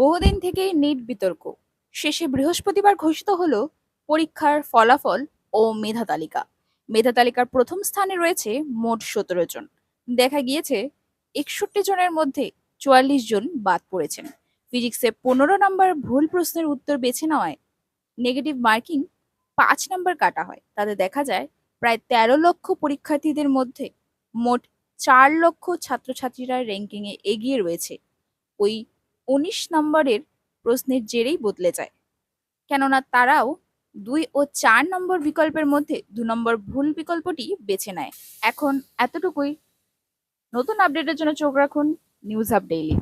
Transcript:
বহুদিন থেকেই নিট বিতর্ক। শেষে বৃহস্পতিবার ঘোষিত হল পরীক্ষার ফলাফল ও মেধা তালিকা। মেধা তালিকার প্রথম স্থানে রয়েছে মোট সতেরো জন। দেখা গিয়েছে একষট্টি জনের মধ্যে চুয়াল্লিশ জন বাদ পড়েছেন। ফিজিক্সে পনেরো নম্বর ভুল প্রশ্নের উত্তর বেছে নেওয়ায় নেগেটিভ মার্কিং পাঁচ নম্বর কাটা হয়। তাতে দেখা যায় প্রায় তেরো লক্ষ পরীক্ষার্থীদের মধ্যে মোট চার লক্ষ ছাত্রছাত্রীরা র্যাঙ্কিংয়ে এগিয়ে রয়েছে। ওই উনিশ নম্বরের প্রশ্নের জেরেই বদলে যায়। কেননা তারাও দুই ও চার নম্বর বিকল্পের মধ্যে দু নম্বর ভুল বিকল্পটি বেছে নেয়। এখন এতটুকুই। নতুন আপডেটের জন্য চোখ রাখুন নিউজ আপ ডেইলি।